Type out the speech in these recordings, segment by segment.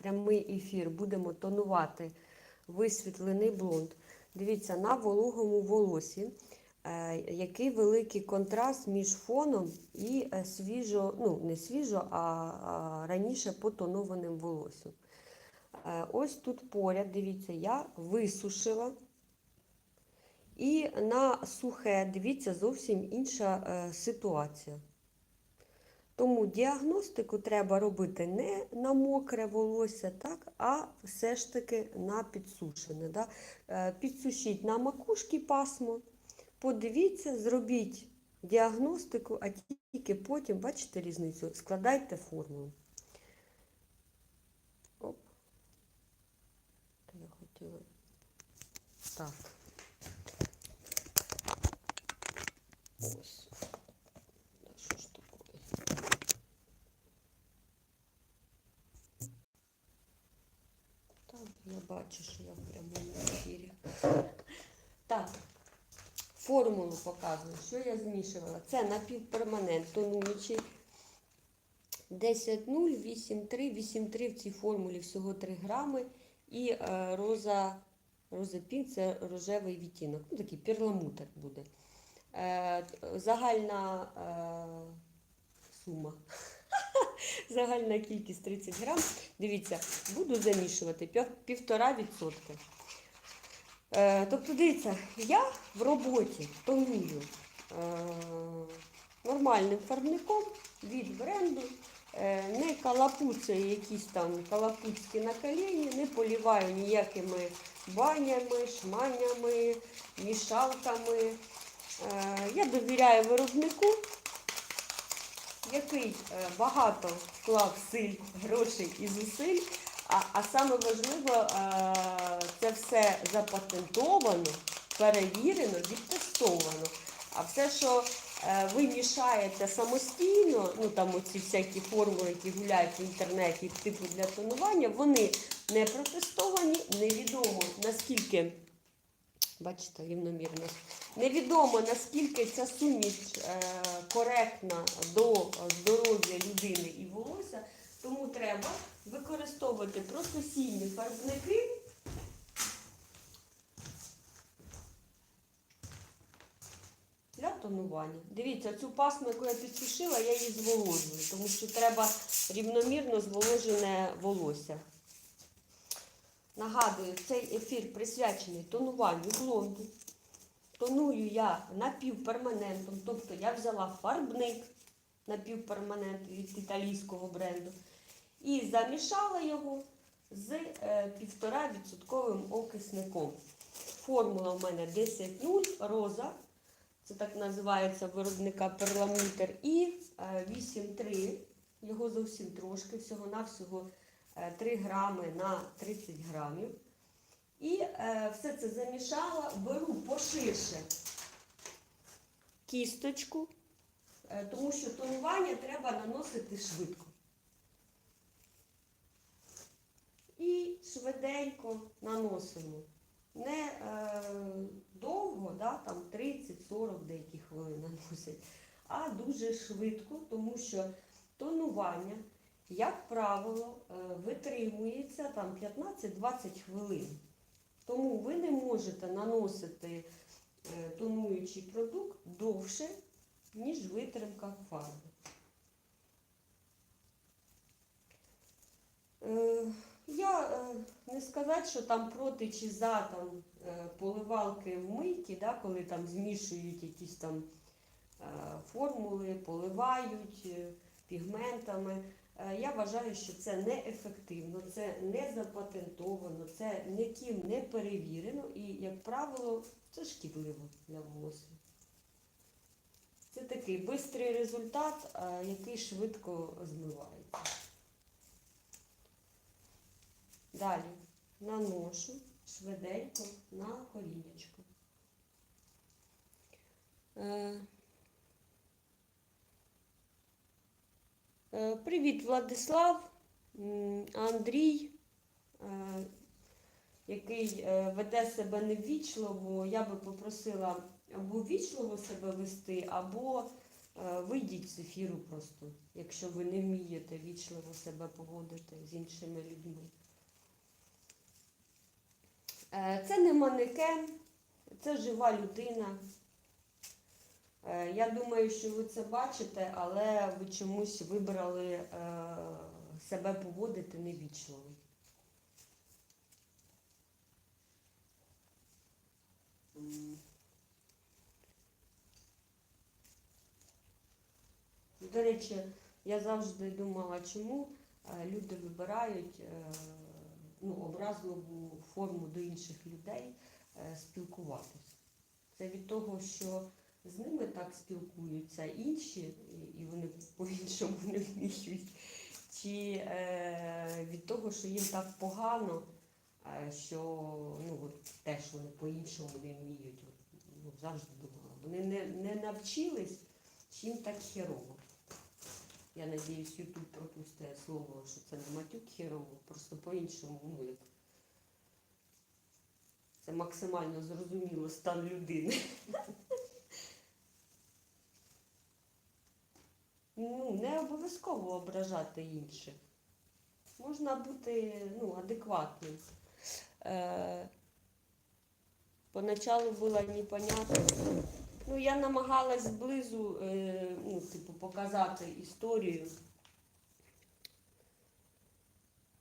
прямий ефір. Будемо тонувати висвітлений блонд. Дивіться, на вологому волосі, е, який великий контраст між фоном і е, свіжо, ну не свіжо, а, раніше потонованим волоссям. Е, ось тут поряд, дивіться, я висушила. І на сухе, дивіться, зовсім інша ситуація. Тому діагностику треба робити не на мокре волосся, так, а все ж таки на підсушене. Да? Е, Підсушіть на макушки пасмо, подивіться, зробіть діагностику, а тільки потім, бачите різницю, складайте формулу. Оп. Я хотіла. Так. Ось. Та що ж таке? Так, я бачу, що я в прямому ефірі. Так, формулу показую, що я змішувала. Це напівперманент тонуючий. 10,0, 8,3, 8,3 в цій формулі всього 3 грами. І е, роза, роза пінк це рожевий відтінок. Ну, такий перламутр буде. Е, загальна е, сума. Загальна кількість 30 грам. Дивіться, буду замішувати пів- півтора відсотка. Е, тобто, дивіться, я в роботі тоную е, нормальним фарбником від бренду, е, не калапуцею якісь там калапуцькі на коліні, не поліваю ніякими банями, шманями, мішалками. Я довіряю виробнику, який е, багато вклав силь, грошей і зусиль. А, а саме важливо, е, це все запатентовано, перевірено, відтестовано. А все, що е, ви мішаєте самостійно, ну там оці всякі формули, які гуляють в інтернеті, типу для тонування, вони не протестовані, невідомо наскільки. Бачите, рівномірно. Невідомо наскільки ця суміш е, коректна до здоров'я людини і волосся, тому треба використовувати професійні фарбники. Для тонування. Дивіться, цю пасму, яку я підсушила, я її зволожую, тому що треба рівномірно зволожене волосся. Нагадую, цей ефір присвячений тонуванню блонду. Тоную я напівперманентом, тобто я взяла фарбник напівперманент від італійського бренду і замішала його з е, 1,5% окисником. Формула в мене 10,0 роза, це так називається виробника перламутр, і е, 8,3, його зовсім трошки, всього-навсього е, 3 грами на 30 грамів. І е, все це замішала, беру поширше кісточку, е, тому що тонування треба наносити швидко. І швиденько наносимо. Не е, довго, да, там 30-40 деякі хвилин наносять, а дуже швидко, тому що тонування, як правило, е, витримується там 15-20 хвилин. Тому ви не можете наносити е, тонуючий продукт довше, ніж витримка фарби. Е, Я не сказати, що там проти чи за там, поливалки в мийки, да, коли там змішують якісь там формули, поливають пігментами. Е, Я вважаю, що це неефективно, це не запатентовано, це ніким не перевірено і, як правило, це шкідливо для волосся. Це такий швидкий результат, е, який швидко змивається. Далі наношу швиденько на корінечко. Е, Е, Привіт, Владислав, Андрій, е, який е, веде себе неввічливо. Я би попросила або ввічливо себе вести, або Е, Вийдіть з ефіру просто, якщо ви не вмієте вічливо себе поводити з іншими людьми. Е, Це не манекен, це жива людина. Е, Я думаю, що ви це бачите, але ви чомусь вибрали е, себе поводити невічливо. До речі, я завжди думала, чому е, люди вибирають ну, образливу форму до інших людей спілкуватися. Це від того, що з ними так спілкуються інші, і- вони по-іншому не вміють, чи е, від того, що їм так погано, е, що ну, от, теж вони по-іншому не вміють. Ну, завжди думала. Вони не, не навчились, чи їм так херово. Я надіюсь, Ютуб пропустить слово, що це не матюк херово, просто по-іншому, ну як. Це максимально зрозуміло стан людини. Ну, не обов'язково ображати інших. Можна бути ну, адекватним. Е, поначалу було непонятно. Ну, я намагалась зблизу е, ну, типу, показати історію.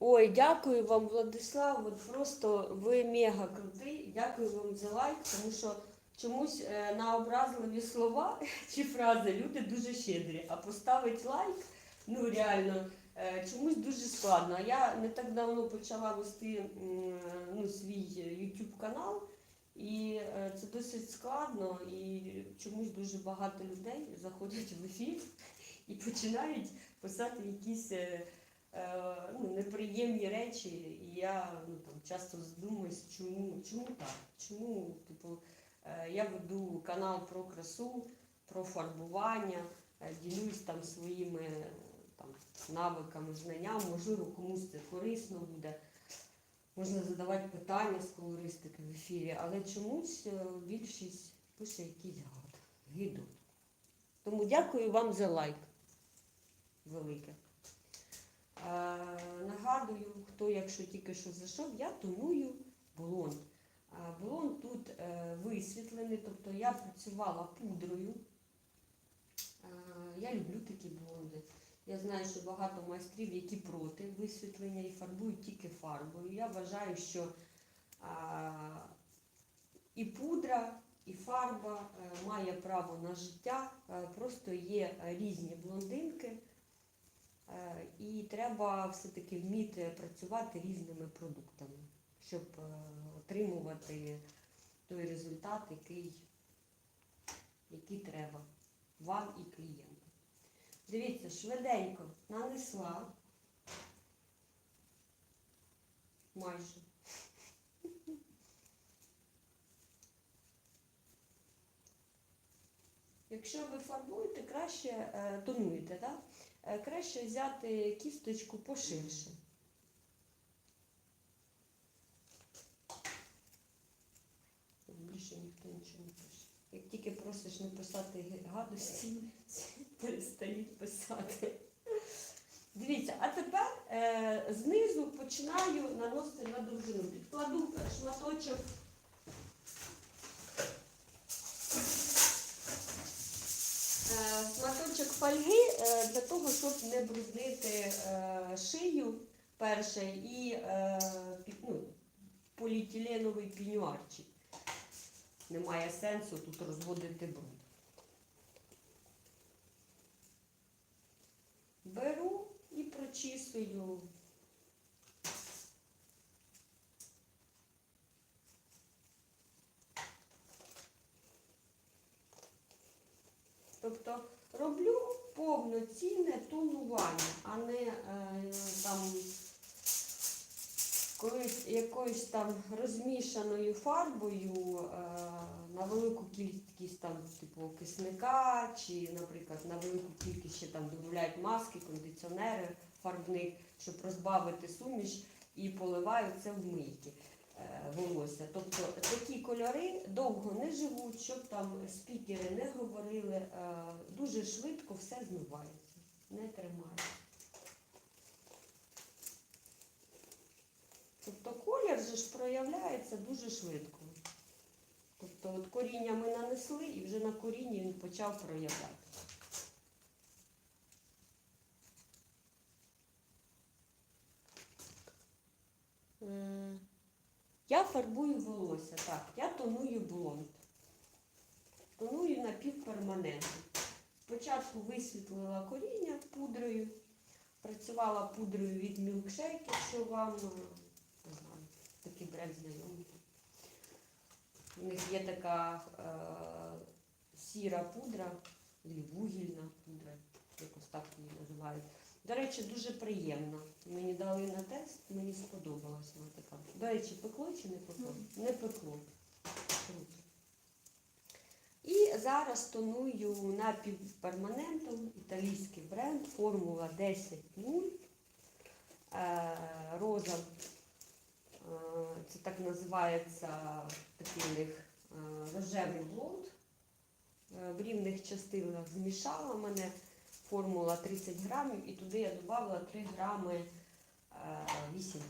Ой, дякую вам, Владислав. От просто ви мега крутий. Дякую вам за лайк, тому що чомусь е, на образливі слова чи фрази люди дуже щедрі. А поставити лайк, ну реально, е, чомусь дуже складно. Я не так давно почала вести ну, свій YouTube канал. І е, це досить складно, і чомусь дуже багато людей заходять в ефір і починають писати якісь ну, неприємні речі. І я ну, там, часто задумуюсь, чому, чому так? Чому, типу, я веду канал про красу, про фарбування, е, ділюсь там своїми е, там, навиками, знаннями, можливо, комусь це корисно буде. Можна задавати питання з колористики в ефірі, але чомусь е, більшість пише якісь гидот. Тому дякую вам за лайк велике. Е, нагадую, хто, якщо тільки що зайшов, я тоную блонд. Блонд тут е, висвітлений, тобто я працювала пудрою. Я люблю такі блонди. Я знаю, що багато майстрів, які проти висвітлення і фарбують тільки фарбою. Я вважаю, що і пудра, і фарба е, має право на життя. Е, просто є різні блондинки, і треба все-таки вміти працювати різними продуктами, щоб отримувати той результат, який, який треба вам і клієнту. Дивіться, швиденько нанесла. Майже. Якщо ви фарбуєте, краще е, тонуєте, да? е, краще взяти кісточку поширше. Тут Більше ніхто нічого не пише. Як тільки просиш не писати гадості, перестають писати. Дивіться, а тепер е, знизу починаю наносити на довжину. Підкладу шматочок. е, Шматочок фольги е, для того, щоб не бруднити е, шию перше і е, ну, поліетиленовий пінюарчик. Немає сенсу тут розводити бруд. Беру і прочісую. Тобто роблю повноцінне тонування, а не е, там колись якоюсь там розмішаною фарбою е, на велику кількість там, типу, кисника, чи, наприклад, на велику кількість ще там додають маски, кондиціонери, фарбник, щоб розбавити суміш і поливаю це в мийки. е, волосся. Тобто такі кольори довго не живуть, щоб там спікери не говорили, е, дуже швидко все змивається, не тримається. Тобто колір же ж проявляється дуже швидко. Тобто от коріння ми нанесли і вже на корінні він почав проявляти. Я фарбую волосся, так, я тоную блонд. Тоную напівперманентно. Спочатку висвітлила коріння пудрою, працювала пудрою від Milkshake, якщо вам такий бренд знайомий. У них є така е, сіра пудра, вугільна пудра, якось так її називають. До речі, дуже приємна. Мені дали на тест, мені сподобалась вона така. До речі, пекло чи не пекло? Не пекло. Круто. І зараз тоную напівперманентом італійський бренд Формула 10.0. Е, Роза. Е, Це так називається такий у них е, рожевий блонд. Е, В рівних частинах змішала мене формула 30 грамів, і туди я додала 3 грами 8,3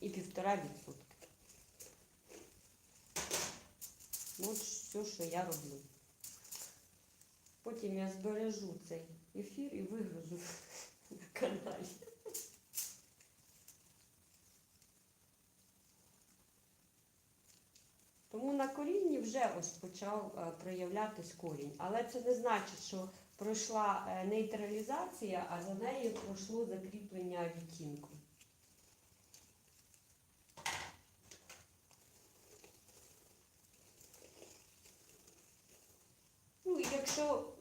і 1,5 відсотки. От все, що я роблю. Потім я збережу цей ефір і вигружу на каналі. Тому на корінні вже ось почав е, проявлятись корінь. Але це не значить, що пройшла е, нейтралізація, а за нею пройшло закріплення відтінку. Ну, якщо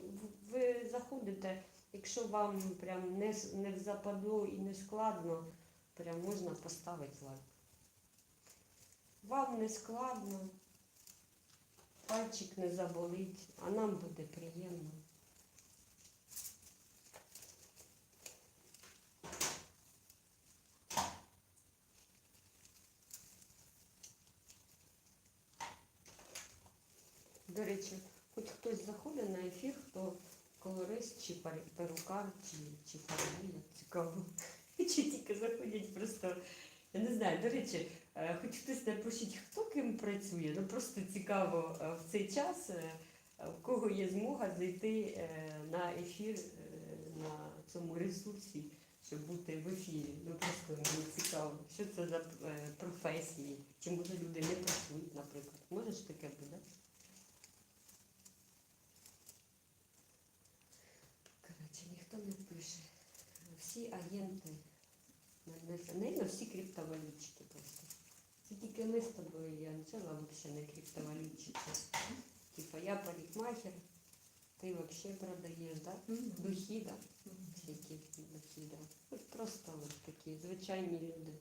ви заходите, якщо вам прям не, не западло і не складно, прям можна поставити лайк. Вам не складно, пальчик не заболить, а нам буде приємно. До речі, хоч хтось заходить на ефір, хто колорист чи перукар, чи, чи фарбує, цікаво. Чи тільки заходять просто. Я не знаю, до речі, е, хоч хтось напишіть, хто ким працює, ну просто цікаво е, в цей час, е, в кого є змога зайти на ефір на цьому ресурсі, щоб бути в ефірі. Ну просто мені цікаво, що це за професії, чи може люди не працюють, наприклад. Може ж таке буде? Коротше, ніхто не пише. Всі агенти, не всі криптовалютчики просто. Це тільки ми з тобою, я Анжела, взагалі не криптовалютчики. Типа я парикмахер, ти взагалі продаєш, да? Духи, да? Всякі духи, да. От просто от такі звичайні люди.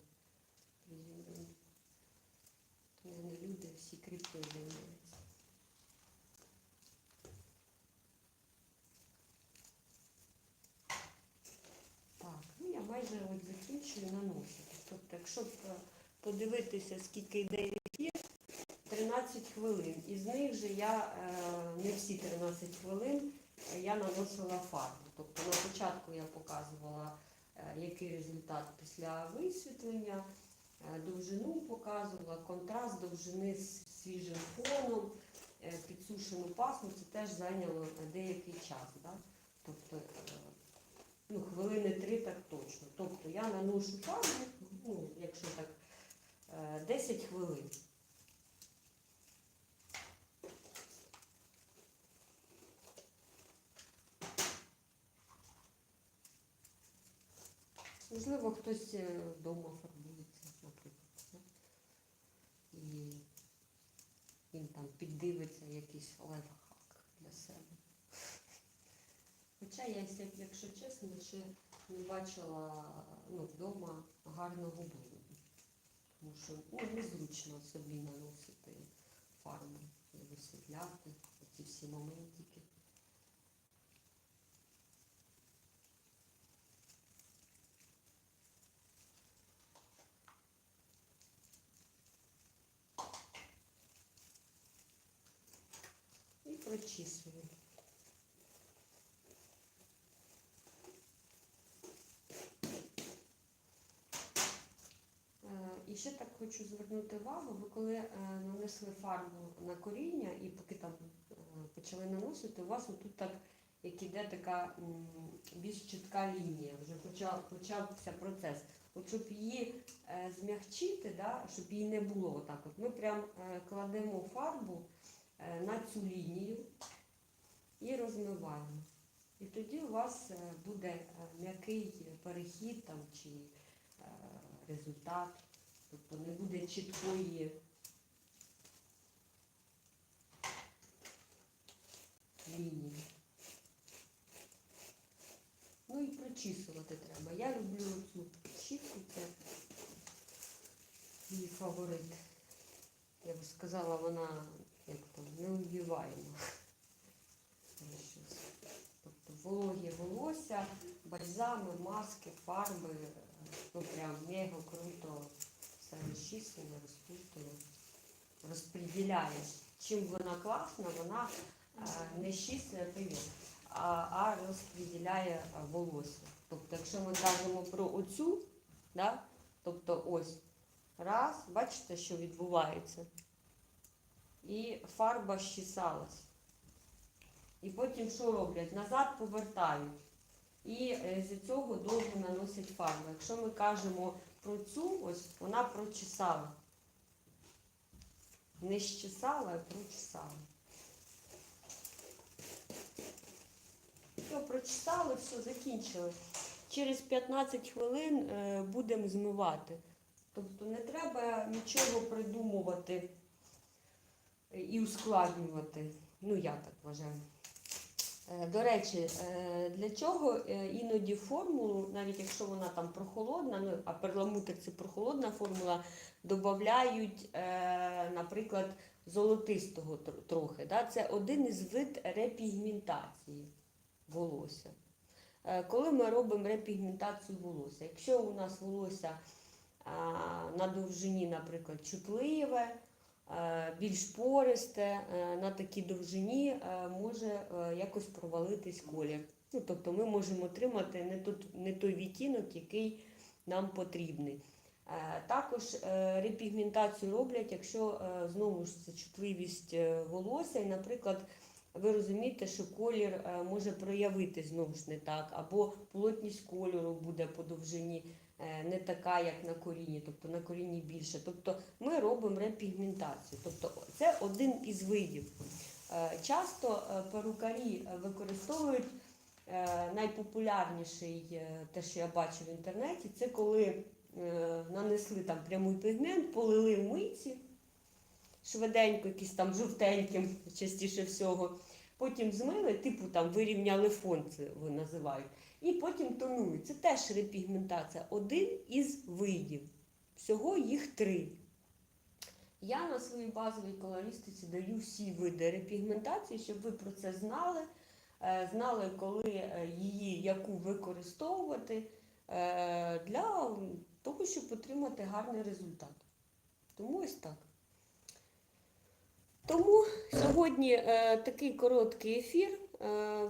Не люди, всі криптою займаються. Так, ну я майже от наносити. Тобто, якщо е, подивитися, скільки йде ефір, 13 хвилин. Із них же я е, не всі 13 хвилин е, я наносила фарбу. Тобто на початку я показувала, який результат після висвітлення, довжину показувала, контраст довжини з свіжим фоном, підсушену пасму, це теж зайняло деякий час. Да? Тобто, ну, хвилини три так точно. Тобто я наношу фарбу, ну, якщо так, е, 10 хвилин. Можливо, хтось е, вдома фарбується, наприклад. І він там піддивиться якийсь лайфхак для себе. Хоча я, якщо чесно, ще не бачила ну, вдома гарного блуду. Тому що ну, незручно собі наносити фарбу, висвітляти оці всі моментики. І прочісую. Ще так хочу звернути увагу, ви коли е, нанесли фарбу на коріння і поки там е, почали наносити, у вас отут так, як іде така більш чітка лінія, вже почав, почався процес. От щоб її е, змягчити, да, щоб її не було отак, от ми прям кладемо фарбу на цю лінію і розмиваємо. І тоді у вас буде м'який перехід там, чи результат. Тобто не буде чіткої лінії. Ну і прочісувати треба. Я люблю цю щітку, це мій фаворит. Я б сказала, вона як там неубиваєма. Тобто вологі волосся, бальзами, маски, фарби. Ну прям мега круто все розчислено, розпутано, розподіляє. Чим вона класна, вона е, не щислює привіт, а, розподіляє волосся. Тобто, якщо ми кажемо про оцю, да, тобто ось раз, бачите, що відбувається, і фарба щесалась. І потім що роблять? Назад повертають. І е, з цього довго наносять фарбу. Якщо ми кажемо про цю, ось вона прочесала. Не щесала, а прочесала. Все, прочесали, все, закінчили. Через 15 хвилин е, будемо змивати. Тобто не треба нічого придумувати і ускладнювати. Ну, я так вважаю. Е, До речі, е, для чого е, іноді формулу, навіть якщо вона там прохолодна, ну а перламутр це прохолодна формула, додають, наприклад, золотистого трохи. Да? Це один із вид репігментації волосся. Коли ми робимо репігментацію волосся, якщо у нас волосся на довжині, наприклад, чутливе, більш пористе, е, на такій довжині е, може е, якось провалитись колір. Ну, тобто ми можемо отримати не, тут, не той відтінок, який нам потрібний. Е, Також е, репігментацію роблять, якщо е, знову ж це чутливість е, волосся, і, наприклад, ви розумієте, що колір е, може проявити знову ж не так, або плотність кольору буде по довжині е, не така, як на корінні, тобто на корінні більше. Тобто ми робимо репігментацію. Тобто це один із видів. Е, Часто е, перукарі е, використовують е, найпопулярніший, е, те, що я бачу в інтернеті, це коли е, нанесли там прямий пігмент, полили в митці швиденько, якийсь там жовтеньким, частіше всього. Потім змили, типу там вирівняли фон, це називають. І потім тонують. Це теж репігментація. Один із видів. Всього їх три. Я на своїй базовій колористиці даю всі види репігментації, щоб ви про це знали, е, знали, коли е, її яку використовувати е, для того, щоб отримати гарний результат. Тому ось так. Тому сьогодні такий короткий ефір.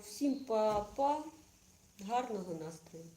Всім па-па, гарного настрою.